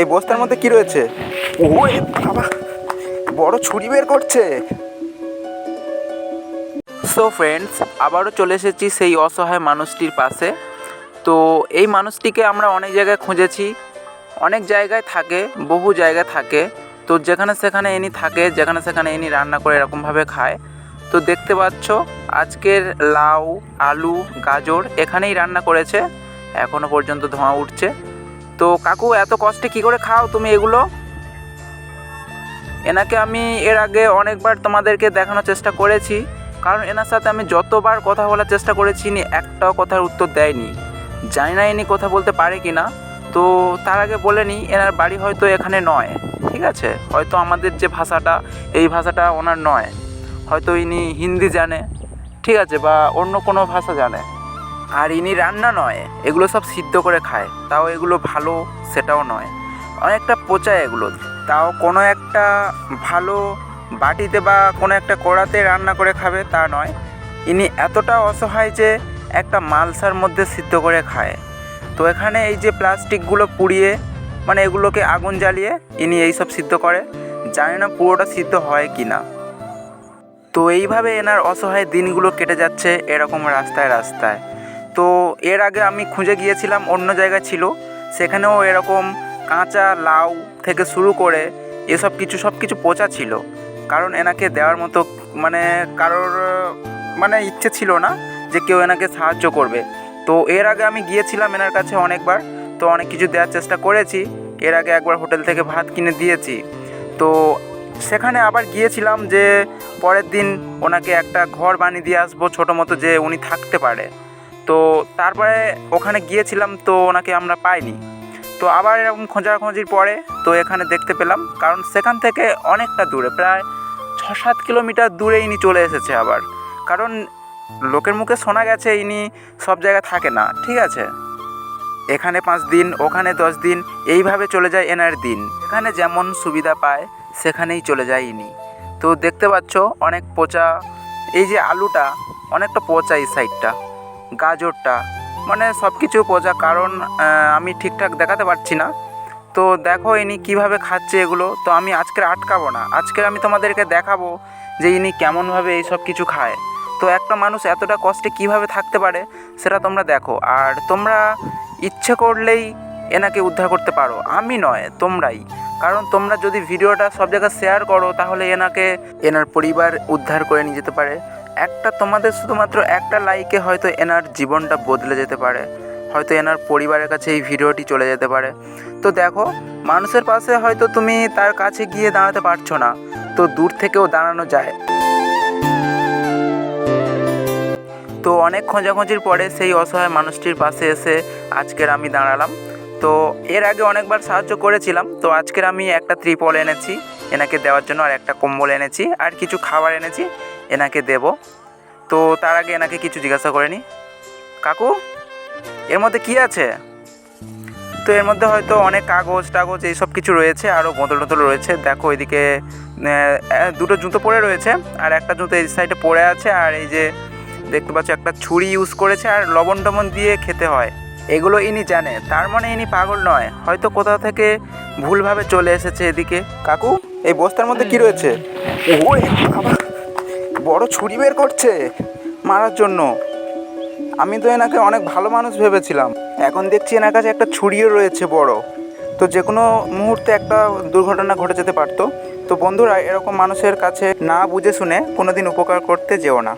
এই বস্তার মধ্যে কি রয়েছে? ও বাবা, বড় ছুরি বের করছে। সো ফ্রেন্ডস আবারও চলে এসেছি সেই অসহায় মানুষটির পাশে। তো এই মানুষটিকে আমরা অনেক জায়গায় খুঁজেছি, অনেক জায়গায় থাকে, বহু জায়গায় থাকে। তো যেখানে সেখানে এনি থাকে, যেখানে সেখানে এনি রান্না করে এরকমভাবে খায়। তো দেখতে পাচ্ছ, আজকের লাউ, আলু, গাজর এখানেই রান্না করেছে। এখনও পর্যন্ত ধোঁয়া উঠছে। তো কাকু, এত কষ্টে কি করে খাও তুমি এগুলো? এনাকে আমি এর আগে অনেকবার তোমাদেরকে দেখানোর চেষ্টা করেছি, কারণ এনার সাথে আমি যতবার কথা বলার চেষ্টা করেছি, ইনি একটাও কথার উত্তর দেয়নি। জানি না ইনি কথা বলতে পারে কি না তো তার আগে বলে নিই, এনার বাড়ি হয়তো এখানে নয়, ঠিক আছে? হয়তো আমাদের যে ভাষাটা, এই ভাষাটা ওনার নয়। হয়তো ইনি হিন্দি জানে, ঠিক আছে? বা অন্য কোনো ভাষা জানে। আর ইনি রান্না নয়, এগুলো সব সিদ্ধ করে খায়। তাও এগুলো ভালো, সেটাও নয়। অনেকটা পচা এগুলো। তাও কোনো একটা ভালো বাটিতে বা কোনো একটা কড়াতে রান্না করে খাবে, তা নয়। ইনি এতটা অসহায় যে একটা মালসার মধ্যে সিদ্ধ করে খায়। তো এখানে এই যে প্লাস্টিকগুলো পুড়িয়ে মানে এগুলোকে আগুন জ্বালিয়ে ইনি এইসব সিদ্ধ করে। জানি না পুরোটা সিদ্ধ হয় কি না। তো এইভাবে এনার অসহায় দিনগুলো কেটে যাচ্ছে এরকম রাস্তায় রাস্তায়। তো এর আগে আমি খুঁজে গিয়েছিলাম অন্য জায়গায় ছিল। সেখানেও এরকম কাঁচা লাউ থেকে শুরু করে এসব কিছু সব কিছু পচা ছিল। কারণ এনাকে দেওয়ার মতো মানে কারোর মানে ইচ্ছে ছিল না যে কেউ এনাকে সাহায্য করবে। তো এর আগে আমি গিয়েছিলাম এনার কাছে অনেকবার। তো অনেক কিছু দেওয়ার চেষ্টা করেছি। এর আগে একবার হোটেল থেকে ভাত কিনে দিয়েছি। তো সেখানে আবার গিয়েছিলাম যে পরের দিন ওনাকে একটা ঘর বানিয়ে দিয়ে আসব ছোটো মতো যে উনি থাকতে পারে। তো তারপরে ওখানে গিয়েছিলাম তো ওনাকে আমরা পাইনি। তো আবার এরকম খোঁজাখুঁজির পরে তো এখানে দেখতে পেলাম, কারণ সেখান থেকে অনেকটা দূরে, প্রায় ছ সাত কিলোমিটার দূরে ইনি চলে এসেছে আবার। কারণ লোকের মুখে শোনা গেছে ইনি সব জায়গায় থাকে না, ঠিক আছে? এখানে পাঁচ দিন, ওখানে দশ দিন, এইভাবে চলে যায় এনার দিন। এখানে যেমন সুবিধা পায়, সেখানেই চলে যায় ইনি। তো দেখতে পাচ্ছ, অনেক পচা, এই যে আলুটা, অনেকটা পচা এই সাইডটা গাজরটা মানে সব কিছু পচা, কারণ আমি ঠিকঠাক দেখাতে পারছি না। তো দেখো ইনি কীভাবে খাচ্ছে এগুলো। তো আমি আজকে আটকাবো না। আজকে আমি তোমাদেরকে দেখাবো যে ইনি কেমনভাবে এই সব কিছু খায়। তো একটা মানুষ এতটা কষ্টে কীভাবে থাকতে পারে, সেটা তোমরা দেখো। আর তোমরা ইচ্ছে করলেই এনাকে উদ্ধার করতে পারো। আমি নয়, তোমরাই। কারণ তোমরা যদি ভিডিওটা সব জায়গায় শেয়ার করো, তাহলে এনাকে, এনার পরিবার উদ্ধার করে নিয়ে যেতে পারে। একটা তোমাদের শুধুমাত্র একটা লাইকে হয়তো এনার জীবনটা বদলে যেতে পারে। হয়তো এনার পরিবারের কাছে এই ভিডিওটি চলে যেতে পারে। তো দেখো, মানুষের পাশে হয়তো তুমি তার কাছে গিয়ে দাঁড়াতে পারছ না। তো দূর থেকেও দাঁড়ানো যায়। তো অনেক খোঁজাখুঁজির পরে সেই অসহায় মানুষটির পাশে এসে আজকের আমি দাঁড়ালাম। তো এর আগে অনেকবার সাহায্য করেছিলাম। তো আজকের আমি একটা ত্রিপল এনেছি। এনাকে দেওয়ার জন্য আর একটা কম্বল এনেছি। আর কিছু খাবার এনেছি। এনাকে দেব। তো তার আগে এনাকে কিছু জিজ্ঞাসা করে নি। কাকু, এর মধ্যে কি আছে? তো এর মধ্যে হয়তো অনেক কাগজ টাগজ এইসব কিছু রয়েছে আরও বোতল টোতল রয়েছে। দেখো এদিকে দুটো জুতো পরে রয়েছে, আর একটা জুতো এই সাইডে পড়ে আছে, আর এই যে দেখতে পাচ্ছ একটা ছুরি ইউজ করেছে, আর লবণ টবণ দিয়ে খেতে হয়। এগুলো ইনি জানে, তার মানে ইনি পাগল নয়। হয়তো কোথাও থেকে ভুলভাবে চলে এসেছে এদিকে। কাকু, এই বস্তার মধ্যে কি রয়েছে? ও বাবা। বড় ছুরি বের করছে মারার জন্য। আমি তো এনাকে অনেক ভালো মানুষ ভেবেছিলাম। এখন দেখছি এনার কাছে একটা ছুরিও রয়েছে বড়। তো যে কোনো মুহূর্তে একটা দুর্ঘটনা ঘটে যেতে পারতো। তো বন্ধুরা, এরকম মানুষের কাছে না বুঝে শুনে কোনোদিন উপকার করতে যেও না।